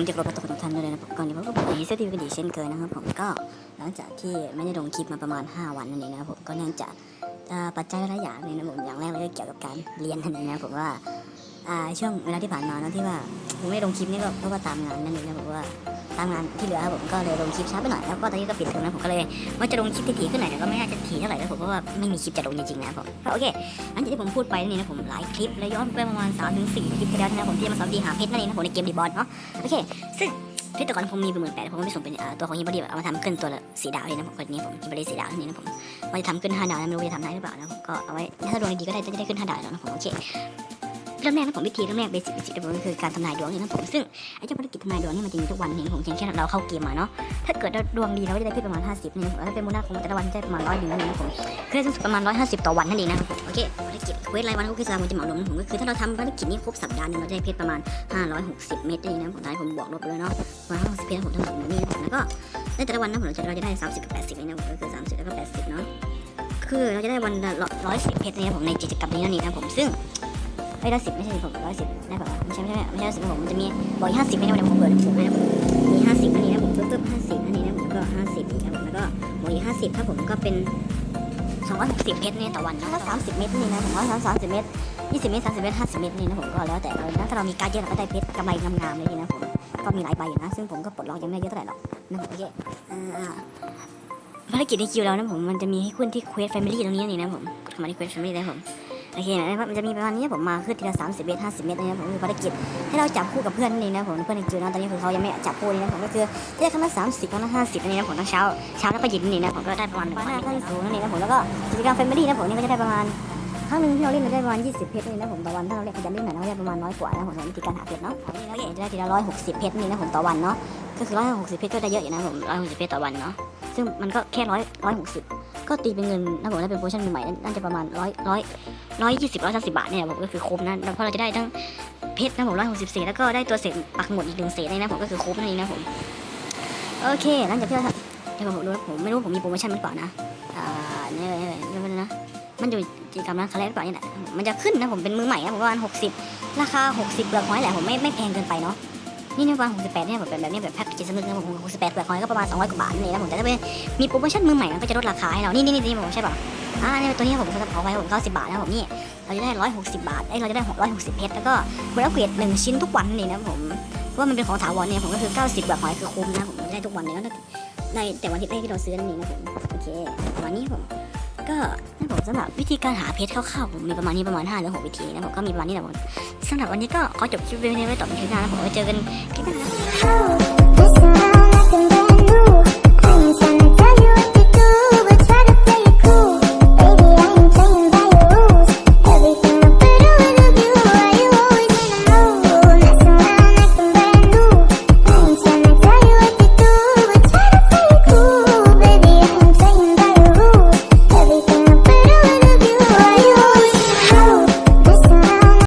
มที่เคารพรักทุกท่านด้วยนะครับก่อนอื่นผมก็บอกให้เซตีกันดีเช่นเคยนะครับผมก็หลังจากที่ไม่ได้ลงคลิปมาประมาณ 5 วันนั่นเองนะครับผมก็เนื่องจากปัจจัยหลายอย่างเลยนะผมอย่างแรกเลยก็เกี่ยวกับการเรียนนั่นเองนะผมว่า อ่าช่วงเวลาที่ผ่านมานะที่ว่าผมไม่ลงคลิปนี่ก็เพราะว่าตามงานนั่นเองนะผมว่าตามงานที่เหลือครับผมก็เลยลงคลิปช้าไปหน่อยแล้วก็ตอนนี้ก็ปิดเทอมนะผมก็เลยว่าจะลงคลิปที่ถี่ขึ้นหน่อยแต่ก็ไม่น่าจะถี่เท่าไหร่นะผมเพราะว่าไม่มีคลิปจะลงจริงๆนะครับผมโอเคหลังจากที่ผมพูดไปนี่นะผมหลายคลิปเลยย้อนไปประมาณ3ถึง4คลิปที่แล้วนะผมที่มาสอนวิธีหาเพชรนั่นเองนะผมในเกมดีบอลเนาะโอเค ซึ่งเพชรแต่ก่อนผมมีเป็นหมื่นแปดผมก็ไปส่งเป็นตัวของฮิบอดี้เอามาทำขึ้นตัวละสีดาวเลยนะผมคนนี้ผมฮิบอดี้สีดาวนี่นะผมว่าจะทำขึ้นห้าดาวนะไม่รู้จะทำได้หรือเปล่านะผมก็เอาไว้ถ้าดวงดีก็ได้จะได้ขึ้นห้าดาวแล้วนะผมโอเค เริ่มแรกนะผมวิธีเริ่มแรกเบสิกเบสิกผมก็คือการทำนายดวงนี่นะผมซึ่งไอ้เจ้าภารกิจทำนายดวงนี่มันจะมีทุกวันเองผมเพียงแค่เราเข้าเกมมาเนาะถ้าเกิดดวงดีเราจะได้ขึ้นประมาณ 50นี่นะผมถ้าเป็นมูลค่าของแต่ละวันจะได้ประมาณร้อยหนึ่งนั่นเองนะผมคือสูงสุดประมาณ 150 ต่อวันนั่นเองนะครับโอเคภารกิจเวทรายวันก็คือสามวันจะเหมาลงผมก็คือถ้าเราทำภารกิจนี้ครบสัปดาห์นึงเราจะได้เพชรประมาณ 560 เม็ดนั่นเองนะผมตอนนี้ผมบวกลบไปแล้วเนาะประมาณ560เพชรผมทั้งหมดนี่แล้วก็ในแต่ละวันนะผมเราจะเราจะได้ 30 กับ 80นี่นะผมก็คือ 30 แล้วก็ 80 เนาะคือเราจะได้วันละ110เพชรนะครับผมในกิจกรรมนี้นั่นเองนะผมซึ่ง ไม่ร้อยสิบไม่ใช่สิบผมร้อยสิบได้ป่าวไม่ใช่ไม่ใช่ไม่ใช่ร้อยสิบผมมันจะมีบอกอีกห้าสิบไม่ได้วันผมเปิดผมให้นะผมมีห้าสิบอันนี้นะผมปึ๊บปึ๊บห้าสิบอันนี้นะผมก็ห้าสิบครับผมแล้วก็บอกอีกห้าสิบถ้าผมก็เป็น260เมตรเนี่ยต่อวันนะก็30เมตรนี่นะผมว่า30เมตร20เมตร30เมตร50เมตรนี่นะผมก็แล้วแต่เรานะถ้าเรามีการเยอะเราก็ได้เพชรกำไรงามๆเลยนี่นะผมก็มีหลายใบอยู่นะ ซึ่งผมก็ปลดล็อกยังไม่ได้เยอะเท่าไหร่หรอกนะผมโอเคภารกิจในคิวเรานะผมมันจะมีให้ขึ้นที่เควสแฟมิลี่ตรงนี้นี่นะผมเข้ามาที่เควสแฟมิลี่นะผม อเคนะมันจะมีประมาณนี้ผมมาขึ้นทีละ30เมตร50เมตรนะครับผมคือภารกิจให้เราจับคู่กับเพื่อนนี่นะผมเพื่อนในคิวนะตอนนี้คือเขายังไม่จับคู่นี่นะผมก็คือได้ครั้งละ30ครั้งละ50นี่นะผมทั้งเช้าเช้าแล้วก็เย็นนี่นะผมก็ได้ประมาณ1,500ขั้นสูงนั่นะผมแล้วก็กิจกรรมแฟมิลี่นะผมนี่ก็จะได้ประมาณครั้งหนึ่งที่เราเล่นเราได้ประมาณ 20 เพชรนี่นะผมต่อวันถ้าเราเล่นขยันเล่นหน่อยเราก็ได้ประมาณร้อยกว่านะผมสำหรับวิธีการหาเพชรเนาะอันนี้เราเห็นจะได้ทีละร้อยหกสิบเพชรนี่นะผมต่อวันเนาะก็คือร้อยหกสิบเพชรก็ได้เยอะอยู่นะผมร้อยหกสิบเพชรต่อวันเนาะ ซึ่งมันก็แค่ร้อยร้อยหกสิบก็ตีเป็นเงินนะผมถ้าเป็นโปรโมชั่นใหม่ๆน่าจะประมาณร้อยร้อยร้อยยี่สิบร้อยสามสิบบาทเนี่ยผมก็คือคุ้มนะเพราะเราจะได้ทั้งเพชรนะผมร้อยหกสิบสี่แล้วก็ได้ตัวเศษปักหมดอีกหนึ่งเศษนี่นะผมก็คือคุ้มนั่นเองนะผมโอเคหลังจากที่เราเดี๋ยวผมดูนะผมไม่รู้ผมมีโปรโมชั่นหรือเปล่านะอ่าเนี่ยเนี่ยเนี่ยนะมันอยู่กิจกรรมนะคาแรกก่อนนี่แหละมันจะขึ้นนะผมเป็นมือใหม่นะผมประมาณหกสิบราคาหกสิบเปลือกหอยแหละผมไม่ไม่แพงเกินไปเนาะ นี่นี่ประมาณหกสิบแปดเนี่ยแบบแบบนี้แบบแพ็กเกจสนุกนะผมหกสิบแปดเปลือกหอยก็ประมาณสองร้อยกว่าบาทนี่นะผมแต่ถ้าเป็นมีโปรโมชั่นมือใหม่มันก็จะลดราคาให้เรานี่นี่นี่ผมใช่ป่ะอ่าเนี่ยตัวนี้ผมจะขอไว้ผมเก้าสิบบาทนะผมนี่เราจะได้ร้อยหกสิบบาทไอ้เราจะได้หกร้อยหกสิบเพชรแล้วก็เวลาเกรดหนึ่งชิ้นทุกวันนี่นะผมเพราะว่ามันเป็นของถาวรเนี่ยผมก็คือเก้าสิบเปลือกหอยคือคุ้มนะผมได้ทุกวันเลยแล้วได้แต่วันที่แรกที่เราซื้อนั่นเองนะผมโอเคประมาณนี้ผม ก็นั่นผมสำหรับวิธีการหาเพชรคร่าวๆผมมีประมาณนี้ประมาณ5หรือ6วิธีนะผมก็มีประมาณนี้แหละผมสำหรับวันนี้ก็ขอจบคลิปไว้ในไว้ต่อไปนคลิปหน้านะผมไว้เจอกันคลิปหน้านะ